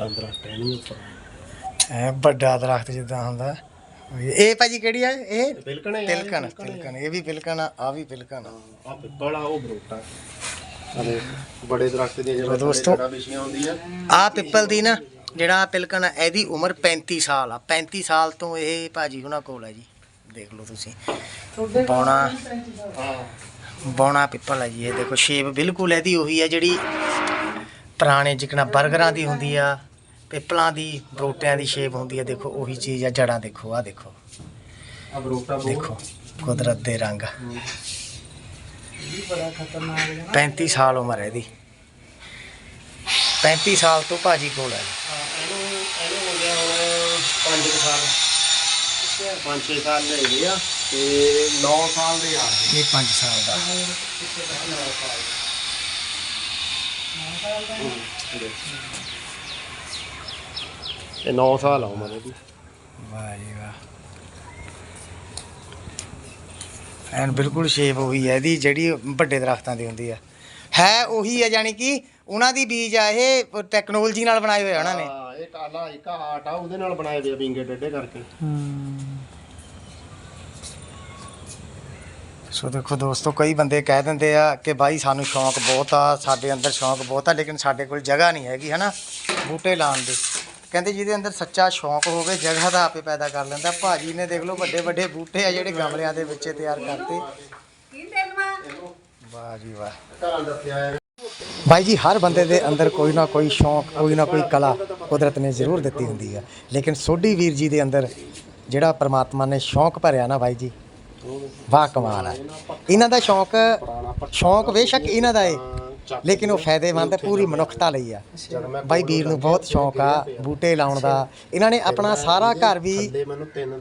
ਆ ਦਰਖਤ ਹੈ ਨਹੀਂ ਉੱਪਰ। ਐ ਵੱਡਾ ਦਰਖਤ ਜਿੱਦਾਂ ਹੁੰਦਾ। ਇਹ ਭਾਜੀ ਕਿਹੜੀ ਆ? ਇਹ ਬਿਲਕਣ ਹੈ ਤਿਲਕਣ ਤਿਲਕਣ ਇਹ ਵੀ ਪਿਲਕਣ ਆ ਆ ਵੀ ਪਿਲਕਣ ਆ। ਆ ਪਿੱਪਲ ਆ ਉਹ ਬਰੋਟਾ। ਅਰੇ ਬੜੇ ਦਰਖਤ ਦੀਆਂ ਜਿਹੜਾ ਦੋਸਤੋ- ਵਿਛੀਆਂ ਹੁੰਦੀਆਂ। ਆ ਪਿੱਪਲ ਦੀ ਨਾ ਜਿਹੜਾ ਪਿਲਕਣ ਆ, ਇਹਦੀ ਉਮਰ 35 ਸਾਲ ਆ। 35 ਸਾਲ ਤੋਂ ਇਹ ਭਾਜੀ ਉਹਨਾਂ ਕੋਲ ਹੈ ਜੀ। ਦੇਖ ਲਓ ਤੁਸੀਂ। ਬੌਣਾ ਬੌਣਾ ਪਿੱਪਲ ਹੈ ਜੀ। ਇਹ ਦੇਖੋ ਸ਼ੇਪ ਬਿਲਕੁਲ ਇਹਦੀ ਉਹੀ ਹੈ ਜਿਹੜੀ ਪੁਰਾਣੇ ਜਿਕਣਾ 버ਗਰਾਂ ਦੀ ਹੁੰਦੀ ਆ। ਪਿੱਪਲਾਂ ਦੀ ਬਰੋਟਿਆਂ ਦੀ ਸ਼ੇਪ ਹੁੰਦੀ ਆ ਦੇਖੋ ਉਹੀ ਚੀਜ਼ ਆ ਜੜਾਂ ਦੇਖੋ ਆ ਦੇਖੋ। ਆ ਬਰੋਟਾ ਦੇਖੋ ਕੁਦਰਤ ਦੇ ਰੰਗ। 35 ਸਾਲ ਉਮਰ ਹੈ ਇਹਦੀ। 35 ਸਾਲ ਤੋਂ ਭਾਜੀ ਕੋਲ ਹੈ। ਹਾਂ, ਇਹਨੂੰ ਇਹਨੂੰ ਹੋ ਗਿਆ ਹੁਣ 5 ਸਾਲ 5-6 ਸਾਲ ਲੈ ਗਏ ਆ ਤੇ 9 ਸਾਲ ਦੇ। ਆ ਗਏ ਇਹ 5 ਸਾਲ ਦਾ ਇਹ 9 ਸਾਲ ਆ ਉਮਰ ਇਹਦੀ ਵਾਹ ਜੀ ਵਾਹ ਐਨ ਬਿਲਕੁਲ ਸ਼ੇਪ ਉਹੀ ਹੈ ਇਹਦੀ ਜਿਹੜੀ ਵੱਡੇ ਦਰਖਤਾਂ ਦੀ ਹੁੰਦੀ ਹੈ ਹੈ ਉਹੀ ਹੈ ਯਾਨੀ ਕਿ ਉਹਨਾਂ ਦੀ ਬੀਜ ਆ ਇਹ ਟੈਕਨੋਲੋਜੀ ਨਾਲ ਬਣਾਏ ਹੋਏ ਆ ਉਹਨਾਂ ਨੇ ਹਾਂ ਇਹ ਟਾਲਾ ਇੱਕ ਆਟ ਆ ਉਹਦੇ ਨਾਲ ਬਣਾਏ ਹੋਏ ਆ ਵਿੰਗੇ ਡੇਡੇ ਕਰਕੇ ਸੋ ਦੇਖੋ ਦੋਸਤੋ ਕਈ ਬੰਦੇ ਕਹਿ ਦਿੰਦੇ ਆ ਕਿ ਭਾਈ ਸਾਨੂੰ ਸ਼ੌਂਕ ਬਹੁਤ ਆ ਸਾਡੇ ਅੰਦਰ ਸ਼ੌਂਕ ਬਹੁਤ ਆ ਲੇਕਿਨ ਸਾਡੇ ਕੋਲ ਜਗ੍ਹਾ ਨਹੀਂ ਹੈਗੀ ਹਨਾ ਬੂਟੇ ਲਾਉਣ ਦੀ ਕਹਿੰਦੇ ਜਿਹਦੇ ਅੰਦਰ ਸੱਚਾ ਸ਼ੌਂਕ ਹੋਵੇ, ਜਗ੍ਹਾ ਦਾ ਆਪੇ ਪੈਦਾ ਕਰ ਲੈਂਦਾ। ਭਾਜੀ ਨੇ ਦੇਖ ਲਓ, ਵੱਡੇ ਵੱਡੇ ਬੂਟੇ ਆ ਜਿਹੜੇ ਗਮਲਿਆਂ ਦੇ ਵਿੱਚ ਤਿਆਰ ਕਰਤੇ। ਵਾਹ ਜੀ ਵਾਹ। ਭਾਈ ਜੀ, ਹਰ ਬੰਦੇ ਦੇ ਅੰਦਰ ਕੋਈ ਨਾ ਕੋਈ ਸ਼ੌਂਕ, ਕੋਈ ਨਾ ਕੋਈ ਕਲਾ ਕੁਦਰਤ ਨੇ ਜ਼ਰੂਰ ਦਿੱਤੀ ਹੁੰਦੀ ਆ। ਲੇਕਿਨ ਸੋਢੀ ਵੀਰ ਜੀ ਦੇ ਅੰਦਰ ਜਿਹੜਾ ਪ੍ਰਮਾਤਮਾ ਨੇ ਸ਼ੌਂਕ ਭਰਿਆ ਨਾ ਭਾਈ ਜੀ, ਵਾਹ ਕਮਾਲ ਹੈ ਇਹਨਾਂ ਦਾ ਸ਼ੌਂਕ ਸ਼ੌਂਕ ਬੇਸ਼ੱਕ ਇਹਨਾਂ ਦਾ ਏ। ਲੇਕਿਨ ਉਹ ਫਾਇਦੇਮੰਦ ਪੂਰੀ ਮਨੁੱਖਤਾ ਲਈ ਆ। ਬਾਈ ਵੀਰ ਨੂੰ ਬਹੁਤ ਸ਼ੌਂਕ ਆ, ਬੂਟੇ ਲਾਉਣ ਦਾ। ਇਹਨਾਂ ਨੇ ਆਪਣਾ ਸਾਰਾ ਘਰ ਵੀ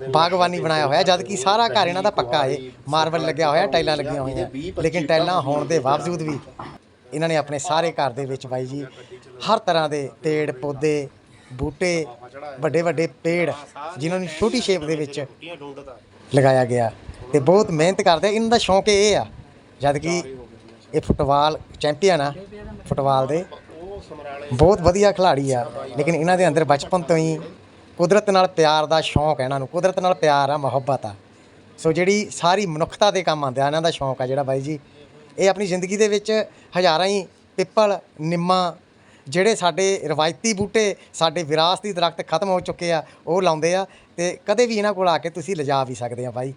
ਬਾਗਬਾਨੀ ਬਣਾਇਆ ਹੋਇਆ ਜਦ ਕਿ ਸਾਰਾ ਘਰ ਇਹਨਾਂ ਦਾ ਪੱਕਾ ਏ ਮਾਰਬਲ ਲੱਗਿਆ ਹੋਇਆ, ਟਾਈਲਾਂ ਲੱਗੀਆਂ ਹੋਈਆਂ। ਲੇਕਿਨ ਟਾਈਲਾਂ ਹੋਣ ਦੇ ਬਾਵਜੂਦ ਵੀ ਇਹਨਾਂ ਨੇ ਆਪਣੇ ਸਾਰੇ ਘਰ ਦੇ ਵਿੱਚ ਬਾਈ ਜੀ, ਹਰ ਤਰ੍ਹਾਂ ਦੇ ਪੇੜ, ਪੌਦੇ, ਬੂਟੇ, ਵੱਡੇ ਵੱਡੇ ਪੇੜ, ਜਿਨ੍ਹਾਂ ਨੂੰ ਛੋਟੀ ਸ਼ੇਪ ਦੇ ਵਿੱਚ ਲਗਾਇਆ ਗਿਆ। ਤੇ ਬਹੁਤ ਮਿਹਨਤ ਕਰਦੇ ਇਹਨਾਂ ਦਾ ਸ਼ੌਂਕ ਇਹ ਆ ਜਦ ਕਿ ਇਹ ਫੁੱਟਬਾਲ ਚੈਂਪੀਅਨ ਆ, ਫੁੱਟਬਾਲ ਦੇ। ਬਹੁਤ ਵਧੀਆ ਖਿਡਾਰੀ ਆ, ਲੇਕਿਨ ਇਹਨਾਂ ਦੇ ਅੰਦਰ ਬਚਪਨ ਤੋਂ ਹੀ ਕੁਦਰਤ ਨਾਲ ਪਿਆਰ ਦਾ ਸ਼ੌਂਕ ਹੈ ਇਹਨਾਂ ਨੂੰ, ਕੁਦਰਤ ਨਾਲ ਪਿਆਰ ਆ, ਮੁਹੱਬਤ ਆ। ਸੋ ਜਿਹੜੀ ਸਾਰੀ ਮਨੁੱਖਤਾ ਦੇ ਕੰਮ ਆਉਂਦਾ ਇਹਨਾਂ ਦਾ ਸ਼ੌਂਕ ਆ ਜਿਹੜਾ ਬਾਈ ਜੀ। ਇਹ ਆਪਣੀ ਜ਼ਿੰਦਗੀ ਦੇ ਵਿੱਚ ਹਜ਼ਾਰਾਂ ਹੀ ਪਿੱਪਲ, ਨਿੰਮਾਂ, ਜਿਹੜੇ ਸਾਡੇ ਰਵਾਇਤੀ ਬੂਟੇ, ਸਾਡੇ ਵਿਰਾਸਤੀ ਦਰਖਤ ਖਤਮ ਹੋ ਚੁੱਕੇ ਆ, ਉਹ ਲਾਉਂਦੇ ਆ ਤੇ ਕਦੇ ਵੀ ਇਹਨਾਂ ਕੋਲ ਆ ਕੇ ਤੁਸੀਂ ਲਿਜਾ ਵੀ ਸਕਦੇ ਆ ਬਾਈ।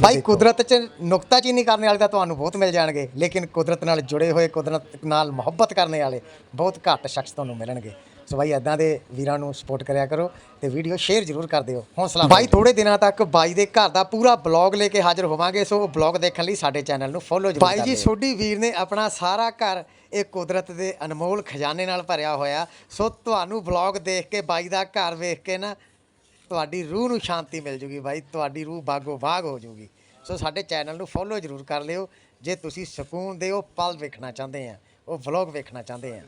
ਬਾਈ ਕੁਦਰਤ 'ਚ ਨੁਕਤਾਚੀਨੀ ਕਰਨ ਵਾਲੇ ਤਾਂ ਤੁਹਾਨੂੰ ਬਹੁਤ ਮਿਲ ਜਾਣਗੇ ਲੇਕਿਨ ਕੁਦਰਤ ਨਾਲ ਜੁੜੇ ਹੋਏ ਕੁਦਰਤ ਨਾਲ ਮੁਹੱਬਤ ਕਰਨ ਵਾਲੇ ਬਹੁਤ ਘੱਟ ਸ਼ਖਸ ਤੁਹਾਨੂੰ ਮਿਲਣਗੇ। ਸੋ ਬਾਈ ਐਦਾਂ ਦੇ ਵੀਰਾਂ ਨੂੰ ਸਪੋਰਟ ਕਰਿਆ ਕਰੋ ਤੇ ਵੀਡੀਓ ਸ਼ੇਅਰ ਜ਼ਰੂਰ ਕਰ ਦਿਓ। ਹੌਸਲਾ ਬਾਈ ਥੋੜੇ ਦਿਨਾਂ ਤੱਕ ਬਾਈ ਦੇ ਘਰ ਦਾ ਪੂਰਾ ਬਲੌਗ ਲੈ ਕੇ ਹਾਜ਼ਰ ਹੋਵਾਂਗੇ ਸੋ ਉਹ ਬਲੌਗ ਦੇਖਣ ਲਈ ਸਾਡੇ ਚੈਨਲ ਨੂੰ ਫੋਲੋ ਜ਼ਰੂਰ ਬਾਈ ਜੀ ਸੋਢੀ ਵੀਰ ਨੇ ਆਪਣਾ ਸਾਰਾ ਘਰ ਇਹ ਕੁਦਰਤ ਦੇ ਅਨਮੋਲ ਖਜ਼ਾਨੇ ਨਾਲ ਭਰਿਆ ਹੋਇਆ। ਸੋ ਤੁਹਾਨੂੰ ਬਲੌਗ ਦੇਖ ਕੇ ਬਾਈ ਦਾ ਘਰ ਵੇਖ ਕੇ ਨਾ ਤੁਹਾਡੀ ਰੂਹ ਨੂੰ ਸ਼ਾਂਤੀ ਮਿਲ ਜੂਗੀ ਬਾਈ, ਤੁਹਾਡੀ ਰੂਹ ਬਾਗੋ ਬਾਗ ਹੋ ਜੂਗੀ। ਸੋ ਸਾਡੇ ਚੈਨਲ ਨੂੰ ਫੋਲੋ ਜ਼ਰੂਰ ਕਰ ਲਿਓ। ਜੇ ਤੁਸੀਂ ਸਕੂਨ ਦੇ ਉਹ ਪਲ ਵੇਖਣਾ ਚਾਹੁੰਦੇ ਆ, ਉਹ ਵਲੌਗ ਵੇਖਣਾ ਚਾਹੁੰਦੇ ਆ